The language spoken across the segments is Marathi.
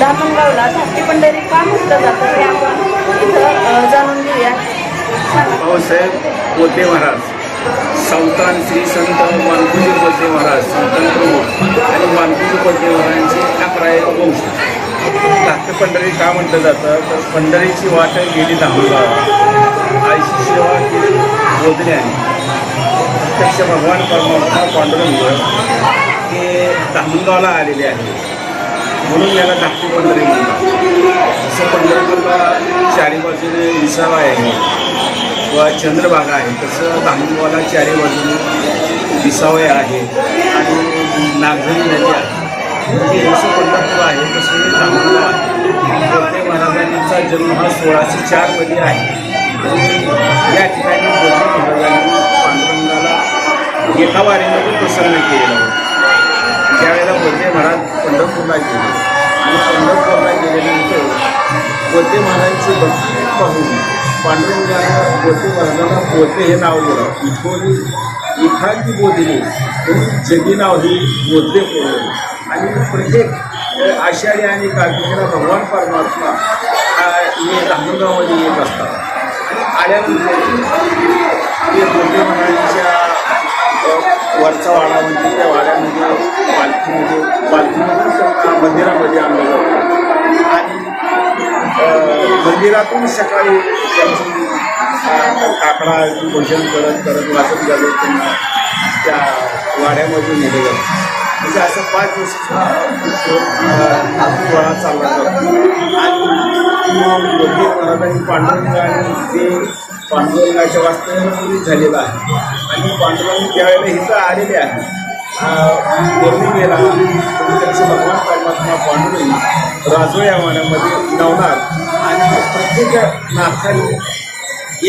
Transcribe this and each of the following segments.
धामणगावला धाकटी पंढरी का म्हटलं जातं हे आपण इथं जाणून घेऊया. सांगा भाऊसाहेब बोते महाराज. संतान श्री संत मानकुजी बोते महाराज संतान प्रमुख आणि मानकुजी बोते महाराजांचे अकराय वंश. धाकटे पंढरी का म्हटलं जातं? तर पंढरीची वाट गेली धामगाव आईची सेवा केली बोधण्याने प्रत्यक्ष भगवान परमात्मा पांडुरंग हे धामणगावला आलेले आहे म्हणून याला धाकटी पंढरी म्हणतात. जसं पंढरपूरला चारी बाजूने विसावा आहे. किंवा चंद्रभागा आहे. तसं धामणगावला चारी बाजूने विसावय आहे. आणि नागझरी नदी आहे. जसं पंढरपूर आहे तसं हे धामणगाव आहे. महाराजांचा जन्म हा सोळाशे चारमध्ये आहे. या ठिकाणी बोधे महाराजांनी पांडुरंगाला एका वारीमध्ये प्रसन्न केलेलं होता. त्यावेळेला वंदे महाराज पंढरपूरला गेले. आणि पंढरपूरला गेल्यानंतर वंदे महाराजांची भक्ती पाहून पांडुरंगाला वंदे महाराजांना पोते हे नाव दिलं इथोली एखादी बोधिनी म्हणून जगी नाव ही बोधले पोळले आणि प्रत्येक आषाढी आणि कार्तिकेला भगवान परमात्मा हे धामणगावमध्ये येत असतात. आणि आल्यानंतर ते बोधे महाराजांच्या वरचा वाडा म्हणजे त्या वाड्यामध्ये पालखीमध्ये पालखीमधून मंदिरामध्ये आणलं जातं. आणि मंदिरातून सकाळी त्यांची काकडा भोजन करत करत वाचत घालत त्यांना त्या वाड्यामधून नेले जातं म्हणजे असं पाच दिवसाचा गोळा चालला जातो आणि मग महाराजांनी पांडुरंग आणि ते पांडुरंगाच्या वास्तव्यापूर्वी झालेलं आहे. आणि पांडुरंग त्यावेळेला इथं आलेले आहे पौर्णिमेला त्यांचे भगवान परमात्मा पांडुरंग राजो या वनामध्ये नवणार आणि प्रत्येक नाथाने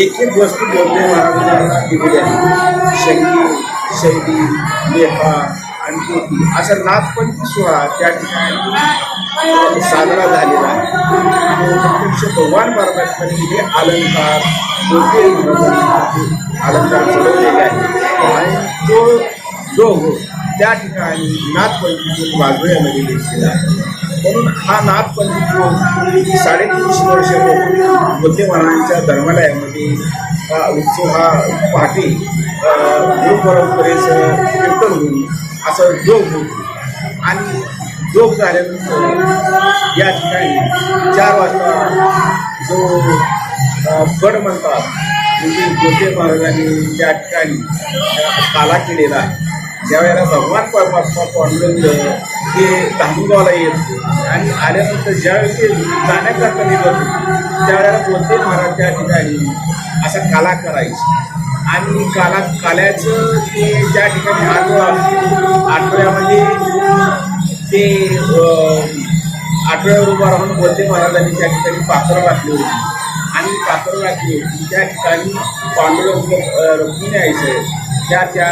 एक एक वस्तू बोलणे महाराजांना दिलेली आहे. शैली शैली लेखा आणि असं असा नाथपंथी सोहळा त्या ठिकाणी. साजरा झालेला आहे. प्रत्यक्ष भगवान परमात्म्याने हे अलंकार कोणते अलंकार चढवलेले आहे आणि तो जो हो त्या ठिकाणी नाथपंथी वाजवण्यामध्ये घेतलेला आहे. म्हणून हा नाथपंथी जो साडेतीनशे वर्ष बुद्धिमानांच्या धर्मालयामध्ये हा उत्सव हा पहाटे अ, गुरुपरंपरेचं कीर्तन होऊन असं जोग होतो. आणि जोग झाल्यानंतर या ठिकाणी चार वाजता जो गड म्हणतात म्हणजे गोटे महाराजांनी त्या ठिकाणी काला केलेला आहे. ज्यावेळेला भगवान परमात्मा पांडुरंग हे धामगावला येत आणि आल्यानंतर ज्यावेळी ते जाण्याकरता निघत होते, त्यावेळेला कोणते महाराज त्या ठिकाणी असा काला करायची. आणि काला काल्याचं ते त्या ठिकाणी आजोबा आठवड्यावर उभा राहून बोलते महाराजांनी त्या ठिकाणी पात्र वाटली होती. आणि पात्र राखली होती त्या ठिकाणी पांडुरंग रुक्मिणी यायचं त्या त्या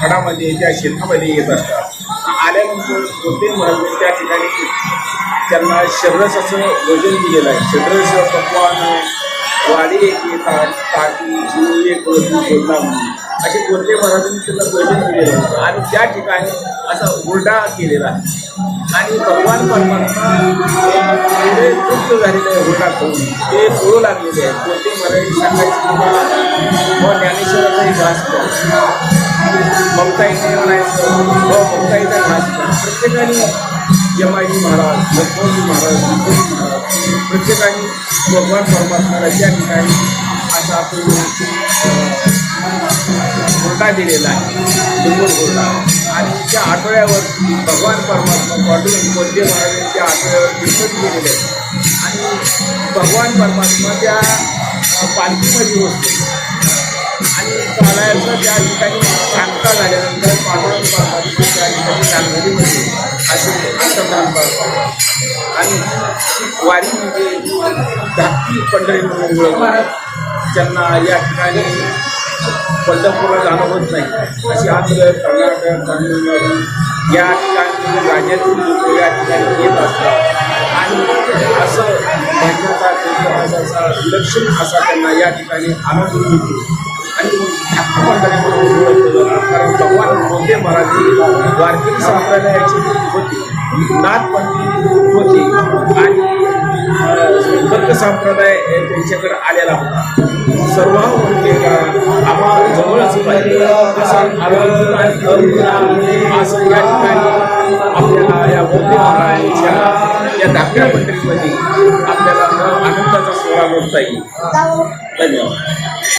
खडामध्ये त्या शेतामध्ये येत असतात. आल्यानंतर बोलते महाराज त्या ठिकाणी त्यांना शरस असं भोजन दिलेलं आहे. शरस पकवान वाडी एक येतात ताटी जीव एक वरती बोलला म्हणून. असे कोणते महाराजांनी त्यांना भोजन दिलेलं होतं आणि त्या ठिकाणी असा उलटा केलेला आहे. आणि भगवान परमात्मा एवढे तृप्त झालेले आहे ते पळू लागलेले आहेत. कोणते मराठी सांगायचे की व हो, ज्ञानेश्वराचाही घास खाऊ ममताईने म्हणायचं व ममताईचा हो, घास खाऊ प्रत्येकाने यमाजी महाराज लक्ष्मणजी महाराज विष्णूजी महाराज प्रत्येकाने भगवान परमात्माला त्या ठिकाणी असा आपण हुरडा दिलेला आहे लिंबूर हुरडा आणि त्या आठवड्यावर भगवान परमात्मा पांडुरंग कोणते महाराजांच्या आठवड्यावर कीर्तन केलेले आणि भगवान परमात्मा त्या पालखीमध्ये होते आणि चालायचं त्या ठिकाणी सांगता झाल्यानंतर पांडुरंग परमात्मा त्या ठिकाणी नांदेडीमध्ये असे अंतर्धान करतात आणि वारी म्हणजे धाकटी पंढरी म्हणून ओळखतात त्यांना या ठिकाणी पंढरपूरला जाणं होत नाही. अशी आंध्र कर्नाटक तामिळनाडू या ठिकाणी राज्यातील लोक या ठिकाणी येत असतात. आणि असं भजनाचा कीर्तनाचा असा विलक्षण असा त्यांना या ठिकाणी आनंद मिळतो. आणि कारण भगवान मोठे मराठी वारकरी संप्रदायाची होती नाथपंथी होती. आणि वर्ग संप्रदाय त्यांच्याकडे आलेला होता. सर्व वर्गीय आम्हाला जवळच पाहिजे असं आनंद आणि म्हणजे असं या ठिकाणी आपल्याला या वंदे महाराजांच्या या धाकट्या मंडळीमध्ये आपल्याला आनंदाचा सोहळा मोडता येईल. धन्यवाद.